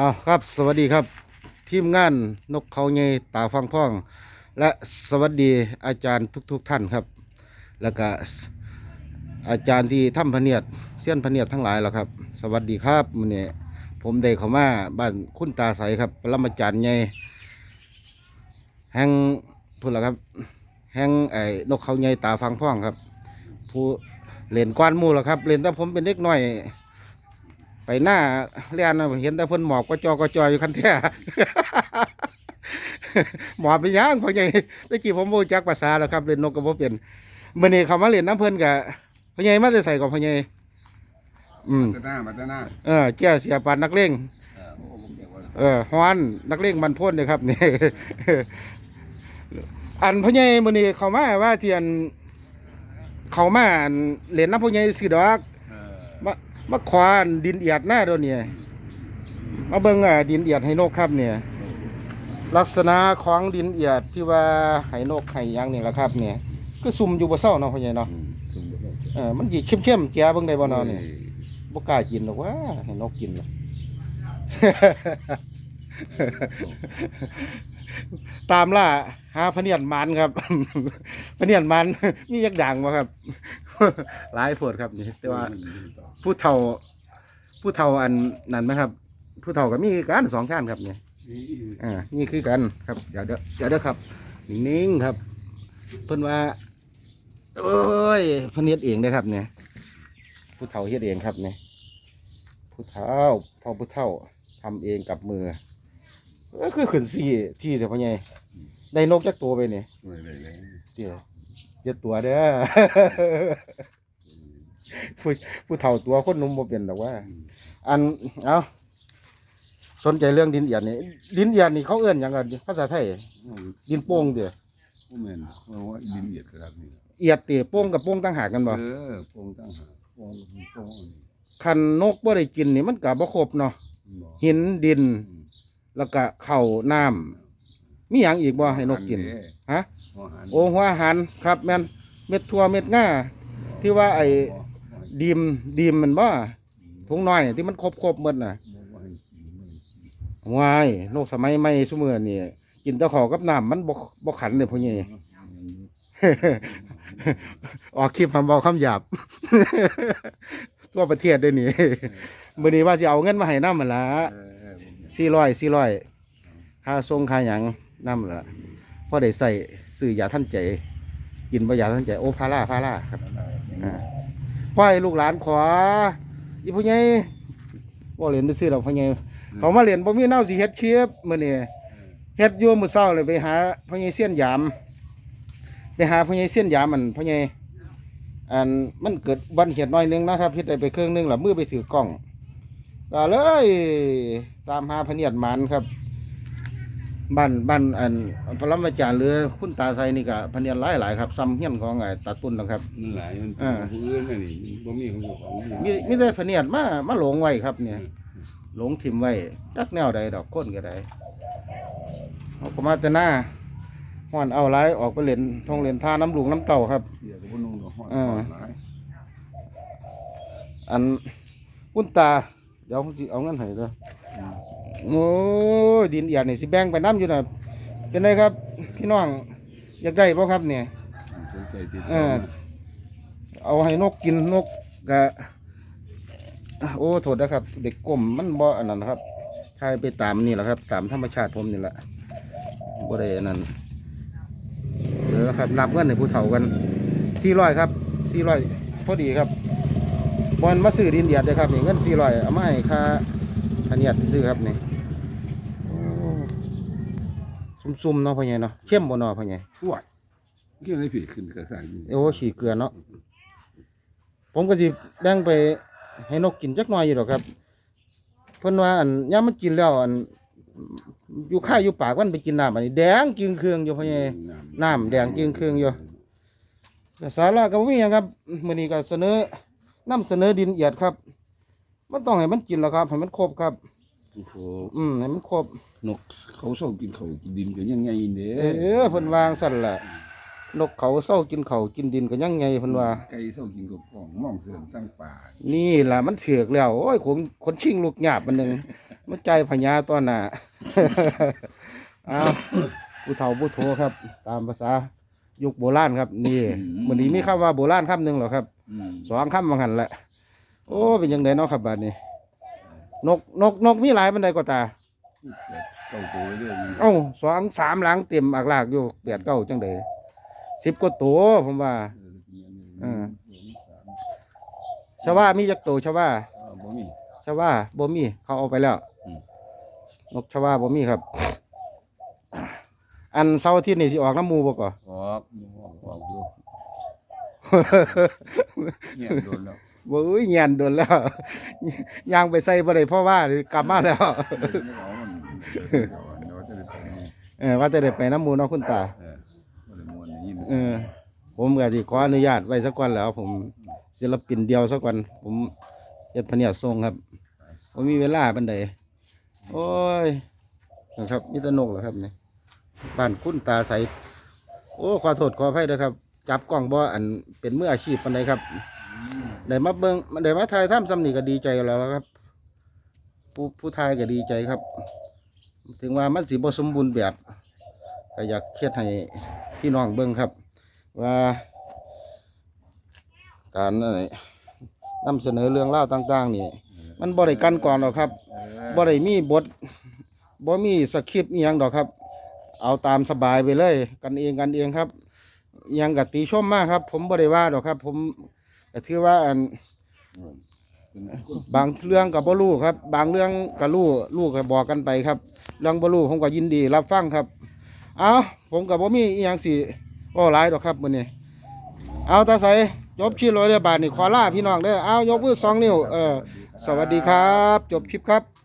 อ้าวครับ สวัสดีครับ ทีมงานนกเขาใหญ่ตาฟังพ่อง และสวัสดีอาจารย์ทุกๆท่านครับ แล้วก็อาจารย์ที่ทำพะเนียดเสี้ยนพะเนียดทั้งหลายแล้วครับ สวัสดีครับมื้อนี้ผมได้เข้ามาบ้านคุณตาใสครับปรมาจารย์ใหญ่แห่งพูดแล้วครับ แห่งไอ้นกเขาใหญ่ตาฟังพ่องครับ ผู้เล่นก้อนมูแล้วครับเล่นแต่ผมเป็นเด็กน้อย ไปหน้าเรียนน่ะเห็นแต่เพิ่นหมอบก็จอก็จออยู่คันแท้หมอบไปย่างพ่อใหญ่ตะกี้ผมบ่รู้จักภาษาแล้วครับเล่นนกก็บ่เป็นมื้อนี้เขามาเล่นน้ำเพิ่นก็พ่อใหญ่มาแต่ใส่กับพ่อใหญ่อืมมาหน้ามาหน้าเออแก้เสียปานนักเลงเออโอ้ผมเกี่ยวว่าเออฮ้อนนักเลงมันพ่นเลยครับนี่อันพ่อใหญ่มื้อนี้เขามาว่าเทียนเขามาอันเล่นน้ำพ่อใหญ่สิดอกเออ มามาควานดินเอียดหน้าตัวเนี่ยมาเบิ่งอะดินเอียดให้นกครับเนี่ย ลักษณะของดินเอียดที่ว่าให้นกให้หยังนี่แหละครับเนี่ยก็ซุ่มอยู่บ่เศร้าเนาะพ่อใหญ่เนาะอืมสุ่มเดี๋ยวเราจะเออมันสิเข้มๆแก่เบิ่งได้บ่เนาะเนี่ยบ่กล้ากินหรอกว่าให้นกกินเนาะตามล่าหาพะเนียนมันครับพะเนียนมันมียักด่างบ่ครับ หลายโพดครับนี่แต่ว่าผู้เฒ่า ผู้เฒ่าอันนั้นไหมครับ ผู้เฒ่าก็มีการสองข้านครับเนี่ยนี่อ่านี่คือกันครับเดี๋ยวเดี๋ยวเดี๋ยวเด้อครับ นิ่งๆครับ เพิ่นว่า โอ้ยเพิ่นเฮ็ดเองเด้อครับเนี่ยผู้เฒ่าเฮ็ดเองครับเนี่ยผู้เฒ่าพอผู้เฒ่าทำเองกับมือก็คือขึ้นสี่ที่เดี๋ยวพ่อใหญ่ได้นกจักตัวไปเนี่ยไม่ได้เลยเดี๋ยว เดี๋ยวตัวเด้อผู้ผู้เฒ่าตัวคนหนุ่มบ่เป็นหรอกว่า อันเอาสนใจเรื่องดินเอียดนี่ดินเอียดนี่เขาเอื้อนหยังกันภาษาไทย ดินโป่งเด้อผู้แม่นเพราะว่าดินเหยียดครับนี่เอียดเตะโป่งกับโป่งต่างหากกันบ่เออโปงตั้งหาโปงโปงอันนี้คันนกบ่ได้กินนี่มันก็บ่ครบเนาะบอกหินดิน อืมแล้วก็ข้าวน้ำ มีหยังอีกบ่ให้นกกินฮะหัวหันโอ้หัวอาหารครับแม่นเม็ดทั่วเม็ดง่าที่ว่าไอ้ดีมดีมมันบ่ถุงน้อยที่มันครบครบๆหมดน่ะบอกว่าให้กินไม่ให้กินวายนกสมัยใหม่ซุมื้อนี่กินแต่ข้าวกับน้ำมันบ่บ่ขันเลยพ่อใหญ่ออกคลิปคำเบาคำหยาบทั่วประเทศด้วยนี่มื้อนี้ว่าจะเอาเงินมาให้น้ำมันละเออเออผมสี่ร้อยสี่ร้อยค่าส่งค่าหยัง น้ำละพอได้ใส่ซื้อยาท่านใจกินบ่ยาท่านใจโอ้พาราพาราครับอ่าพ่อให้ลูกหลานขออีผู้ใหญ่บ่เรียนได้ซื้อดอกพ่อใหญ่เขามาเรียนบ่มีแนวสิเฮ็ดคลิปมื้อนี้เฮ็ดอยู่มื้อเช้าเลยไปหาพ่อใหญ่เสี้ยนยามไปหาพ่อใหญ่เสี้ยนยามมันพ่อใหญ่อันมันเกิดบันเหตุน้อยหนึงนะครับเฮ็ดได้ไปเครื่องหนึงแล้วมือไปถือกล้องก็เลยตามหาพะเนียดหมันครับ บ้านบ้านอันพระรามจารย์หรือคุณตาไซนี่ก็พะเนียดหลายหลายๆครับซ้ำเฮียนของไอ้ตาตุนนะครับ มันหลายมันอ่าผู้อื่นนั่นนี่บ่มีของเจ้าของมีมีแต่พะเนียดมามาหลงไว้ครับเนี่ย หลงทิมไว้จักแนวใดดอกก้นก็ได้เอาก็มาแต่หน้าห้อนเอาไรออกไปเล่นท่องเล่นท่าน้ำหลวงน้ำเต่าครับ เสียกับบ่นุ่งดอกฮอดอ่าฮอดหลายอันคุณตาเดี๋ยวผมสิเอาเงินให้เด้ออืม โอ้ยดินเอียดนี่สิแบ่งไปน้ำอยู่น่ะเป็นไรครับ พี่น้องอยากได้บ่ครับเนี่ยสนใจติดเอต่ออมาเอาให้นกกินนกกะโอ้โทษนะครับ เด็กกลมมันบ่อันนั้นนะครับใช่ไปตามนี่แหละครับ ตามธรรมชาติผมนี่แหละบ่ได้อันนั้นเดี๋ยวครับนับเงินในผู้เฒ่ากันสี่ร้อยครับสี่ร้อยพอดีครับบอลมาซื้อดินเดียดเลยครับนี่เงินสี่ร้อยเอามาให้ค่า พะเนียดซื้อครับนี่โอ้ซุ่มๆเนาะพ่อใหญ่เนาะเข้มบ่เนาะพ่อใหญ่ปวดเกี่ยวได้ผิดขึ้นกระสายอยู่โอ้ขี้เกลือเนาะผมก็สิแบ่งไปให้นกกินจักหน่อยอยู่ดอกครับ เพิ่นว่าอันยามมันกินแล้วอันอยู่ข้ายอยู่ปากมันไปกินน้ำอันนี้แดงจึงเครื่องอยู่พ่อใหญ่น้ำแดงจึงเครื่องอยู่ก็สาระก็บ่มีหยังครับมื้อนี้ก็เสนอนำเสนอดินเอียดครับ มันต้องให้มันกินแล้วครับให้มันครบครับ โอ้โหอืมให้มันครบ นกเขาชอบกินเขาวกินดินกันยังไงเด้เออเพิ่นวางสั่นล่ะ นกเขาเศร้ากินเขาวกินดินก็ยังไงเพิ่นว่า ไก่ชอบกินกับกล่องมองเสื่อมสร้างป่านี่ล่ะมันเถือกแล้ว โอ้ยขนขนชิงลูกหยาบมันหนึ่งมันใจพญาตัวหน้าอ้าวผู้เฒ่าผู้โทครับ ตามภาษายุคโบราณครับ นี่มันนี้มีคำว่าโบราณคำหนึ่งเหรอครับ อืมสองคำว่าหันแหละ โอ้เป็นยังไงเนาะครับบาดนี้ นกนกนกมีหลายมันใดก็ตาแบบเก้าตัวเรื่อยๆเอ้าสองสามหลังเต็มอักลากอยู่แปดเก้าจังไดสิบกว่าตัวผมว่าเออชาวว่ามีจักตัวชาวว่าอ่าบ่มีชาวว่าบ่มีเขาเอาไปแล้วอืมนกชาวว่าบ่มีครับ อันเสาร์อาทิตย์นี่สิออกน้ำหมูบ่ก่อออกออกออกดูเนี่ยโดนแล้ว บ่อุ้ยเงียนโดนแล้วย่างไปใส่บ่ได้เพราะว่ากลับมาแล้วไม่เอามันเดี๋ยวเดี๋ยวจะไปนี่เออว่าจะได้ไปน้ำมูเนาะคุณตาเออผมก็สิขออนุญาตไว้สักวันแล้ว ผมศิลปินเดียวสักวันผมเฮ็ดพเนียดทรงครับผมมีเวลาปานใดโอ้ยนะครับมีตนกเหรอครับนี่บ้านคุณตาใสโอ้ขอโทษขออภัยเด้อครับ จับกล้องบ่อันเป็นมืออาชีพปานใดครับ ได้มาเบิงได้มาถ่ายทำซ้ำนี่ก็ดีใจแล้วครับ ผู้ผู้ถ่ายก็ดีใจครับ ถึงว่ามันสิบ่สมบูรณ์แบบก็อยากเฮ็ดให้พี่น้องเบิ่งครับ ว่า การอะไรนำเสนอเรื่องเล่าวต่าง ๆ นี่ มันบ่ได้กันก่อนหรอกครับบ่ได้มีบทบ่มีสคริปต์อีหยังดอกครับ เอาตามสบายไปเลย กันเองกันเองครับอิหยังกับตีชมมากครับ ผมบ่ได้ว่าดอกครับ ผม ก็ถือว่าอันบางเรื่องกับบ่รู้ครับ บางเรื่องกับรู้รู้ก็บอกกันไปครับเรื่องบ่รู้ผมก็ยินดีรับฟังครับเอาผมกับบ่มีอีหยังสิเว้าหลายดอกครับมื้อนี้เอาตาใสจบชีพร้อยเรียบาทนี่ขอลาพี่น้องเด้อเอายกมือสองนิ้วเออสวัสดีครับ จบคลิปครับ